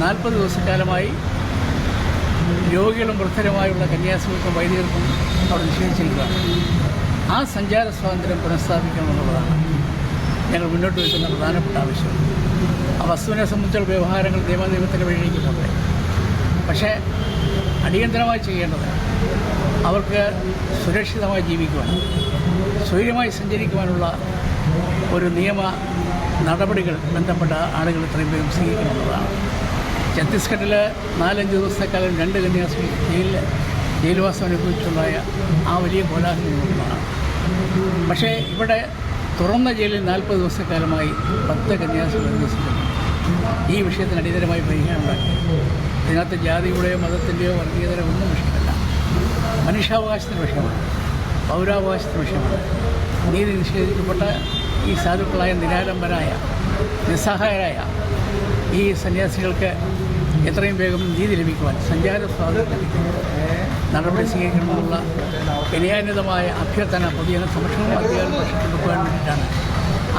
നാൽപ്പത് ദിവസക്കാലമായി രോഗികളും വൃദ്ധരുമായുള്ള കന്യാസ്ത്രീകൾക്കും വൈദികർക്കും അവിടെ നിഷേധിച്ചിരിക്കുകയാണ്. ആ സഞ്ചാര സ്വാതന്ത്ര്യം പുനഃസ്ഥാപിക്കണമെന്നുള്ളതാണ് ഞങ്ങൾ മുന്നോട്ട് വയ്ക്കുന്ന പ്രധാനപ്പെട്ട ആവശ്യം. ആ വസ്തുവിനെ സംബന്ധിച്ചുള്ള വ്യവഹാരങ്ങൾ നിയമനിയമത്തിന്റെ വഴിയിലേക്ക് പോകട്ടെ. പക്ഷേ അടിയന്തരമായി ചെയ്യേണ്ടത് അവർക്ക് സുരക്ഷിതമായി ജീവിക്കുവാൻ സ്വൈര്യമായി സഞ്ചരിക്കുവാനുള്ള ഒരു നിയമ നടപടികൾ ബന്ധപ്പെട്ട ആളുകൾ ഇത്രയും പേരും സ്വീകരിക്കണമെന്നതാണ് ഛത്തീസ്ഗഡിൽ നാലഞ്ച് ദിവസക്കാലം രണ്ട് കന്യാസ്ത്രീ ജയിലിൽ ജയിൽവാസം അനുഭവിച്ചുണ്ടായ ആ വലിയ കോലാഹലമാണ്. പക്ഷേ ഇവിടെ തുറന്ന ജയിലിൽ നാൽപ്പത് ദിവസക്കാലമായി പത്ത് കന്യാസ്ത്രീ അനുവദിച്ചിട്ടുണ്ട് ഈ വിഷയത്തിന് അടിയന്തരമായി പരിഹാരം ഉണ്ടാക്കി. ഇതിനകത്ത് ജാതിയുടെയോ മതത്തിന്റെയോ വർഗീയതയോ ഒന്നും വിഷയമല്ല. മനുഷ്യാവകാശത്തിന് വിഷയമാണ്. പൗരാവകാശത്തിന് വിഷയമാണ്. നീതി നിഷേധിക്കപ്പെട്ട ഈ സാധുക്കളായ നിരാലംബരായ നിസ്സഹായരായ ഈ സന്യാസികൾക്ക് എത്രയും വേഗം നീതി ലഭിക്കുവാൻ സഞ്ചാര സ്വാതന്ത്ര്യം നടപടി സ്വീകരിക്കണമെന്നുള്ള വിനയാന്വിതമായ അഭ്യർത്ഥന പൊതുജന സംരക്ഷണവും അധികാരം രക്ഷപ്പെടുത്തുവാൻ വേണ്ടിയിട്ടാണ്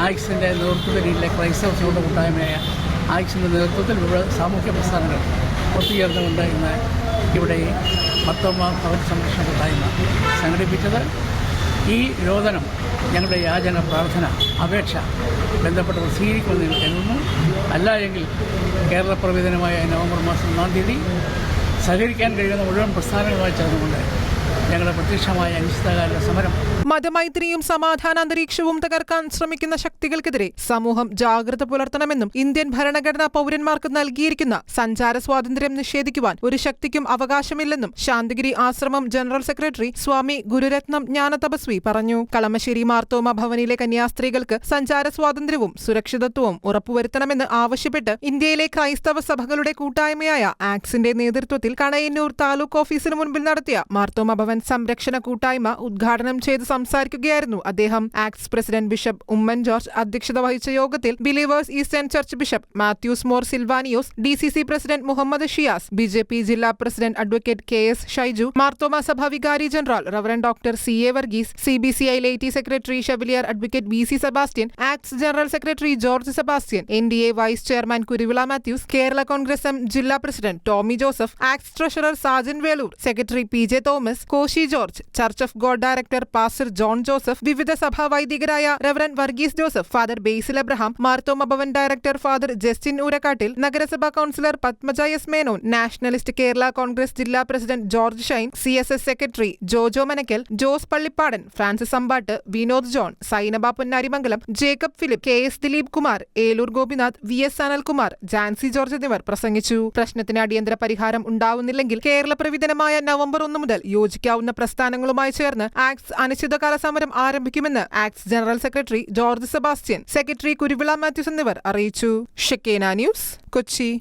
ആക്സിന്റെ നേതൃത്വത്തിലെ ക്രൈസ്തവ സൗഹൃദ കൂട്ടായ്മയായ ആക്സിന്റെ നേതൃത്വത്തിൽ വിവിധ സാമൂഹ്യ പ്രസ്ഥാനങ്ങൾ ഒത്തുചേർന്നുകൊണ്ട് ഇന്ന് ഇവിടെ ഈ മർത്തോമ ഭവൻ സംരക്ഷണ കൂട്ടായ്മ സംഘടിപ്പിച്ചത്. ഈ രോദനം ഞങ്ങളുടെ യാചന പ്രാർത്ഥന അപേക്ഷ ബന്ധപ്പെട്ടവർ സ്വീകരിക്കുമെന്ന് കരുതുന്നു അല്ല എങ്കിൽ കേരള പ്രവേദനമായ നവംബർ മാസം ഒന്നാം തീയതി സഹകരിക്കാൻ കഴിയുന്ന മുഴുവൻ പ്രസ്ഥാനങ്ങളുമായി ചേർന്നുകൊണ്ട് ഞങ്ങളുടെ പ്രത്യക്ഷമായ അനിശ്ചിതകാല സമരം. മതമൈത്രിയും സമാധാന അന്തരീക്ഷവും തകർക്കാൻ ശ്രമിക്കുന്ന ശക്തികൾക്കെതിരെ സമൂഹം ജാഗ്രത പുലർത്തണമെന്നും ഇന്ത്യൻ ഭരണഘടന പൗരന്മാർക്ക് നൽകിയിരിക്കുന്ന സഞ്ചാര സ്വാതന്ത്ര്യം നിഷേധിക്കുവാൻ ഒരു ശക്തിക്കും അവകാശമില്ലെന്നും ശാന്തിഗിരി ആശ്രമം ജനറൽ സെക്രട്ടറി സ്വാമി ഗുരുരത്നം ജ്ഞാനതപസ്വി പറഞ്ഞു. കളമശ്ശേരി മാർത്തോമ ഭവനിലെ കന്യാസ്ത്രീകൾക്ക് സഞ്ചാര സ്വാതന്ത്ര്യവും സുരക്ഷിതത്വവും ഉറപ്പുവരുത്തണമെന്ന് ആവശ്യപ്പെട്ട് ഇന്ത്യയിലെ ക്രൈസ്തവ സഭകളുടെ കൂട്ടായ്മയായ ആക്സിന്റെ നേതൃത്വത്തിൽ കണയന്നൂർ താലൂക്ക് ഓഫീസിന് മുൻപിൽ നടത്തിയ മാർത്തോമ ഭവൻ സംരക്ഷണ കൂട്ടായ്മ ഉദ്ഘാടനം ചെയ്ത് സംസാരിക്കുകയായിരുന്നു അദ്ദേഹം. ആക്സ് പ്രസിഡന്റ് ബിഷപ്പ് ഉമ്മൻ ജോർജ് അധ്യക്ഷത വഹിച്ച യോഗത്തിൽ Believers Eastern Church bishop Mathews Mor Silvanios D C C president Muhammad Shiyas B J P ജില്ലാ president advocate K S Shaiju Marthoma സഭ വികാരി general Reverend doctor C A Varghese C B C I laity secretary chevalier advocate V C Sebastian ax general secretary George Sebastian N D A vice chairman Kuruvila Mathews Kerala Congress M ജില്ലാ president Tomy Joseph ax treasurer Sajan Velur secretary P J Thomas Koshy George Church of God director pastor John Joseph വിവിധ സഭാ വൈദികരായ Reverend Varghese Joseph Father Basil Abraham Marthoma Bhavan director Father Justin Oorakkattil നഗരസഭാ councillor Padmaja S Menon Nationalist Kerala Congress ജില്ലാ president George Shine C S S secretary Jojo Manakkal Jose Pallippadan Francis Ambatt Vinod John Sainaba Ponnarimangalam Jacob Philip K S Dileep Kumar Eloor Gopinath V S Anilkumar Jancy George എന്നിവർ പ്രസംഗിച്ചു. പ്രശ്നത്തിന് അടിയന്തര പരിഹാരം ഉണ്ടാവുന്നില്ലെങ്കിൽ Kerala പ്രവിധനമായ November ഒന്ന് മുതൽ യോജിക്കാവുന്ന പ്രസ്ഥാനങ്ങളുമായി ചേർന്ന് ax അനിശ്ചിതകാല സമരം ആരംഭിക്കുമെന്ന് ax general secretary George Sebastian secretary Kuruvila Mathews എന്നിവർ അറിയിച്ചു. ഷെക്കേന ന്യൂസ് കൊച്ചി.